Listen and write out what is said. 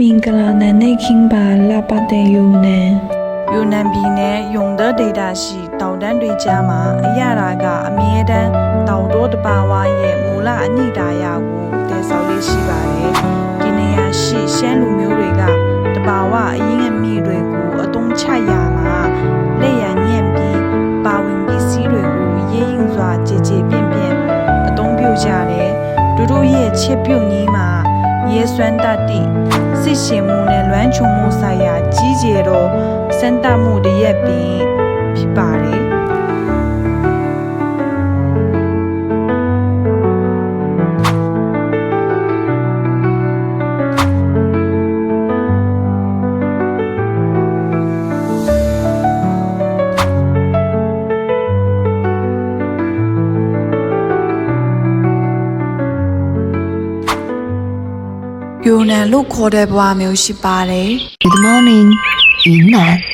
မင်္ဂလာနံနေခင်းပါလာပတဲ့ယုံနံယူနန်ပြည်နယ်ယုံတဲ့ဒေတာရှိတောင်တန်းတွေကြားမှာအရရာကအမြဲတမ်းတောင်တိုးတပါဝါရဲ့မူလအနိဒါယကိုတည်ဆောက်လေးရှိပါတယ်။ဒီနေရာရှိရှမ်းလူမျိုးတွေကတပါဝါအရင်အမိတွေကိုအတုံးချရမှာလက်ရညံ့ပြီးပါဝင်ပစ္စည်းတွေကိုရေးရင်စွာကြည်ကြည်ပြင့်ပြင့်အတုံးပြုကြတယ်။တို့တို့ရဲ့ချစ်ပြုတ်ကြီးမှာရဲစွမ်းတတ်တိစစ် ရှင်မှုနဲ့လွမ်းချုံမှုဆိုင်ရာကြီးကျယ်တော့စမ်းသပ်မှုတရက်ပင်ဖြစ်ပါတယ် ယူနန်လို့ခေါ်တဲ့ဘဝမျိုးရှိပါတယ် Good morning，云南。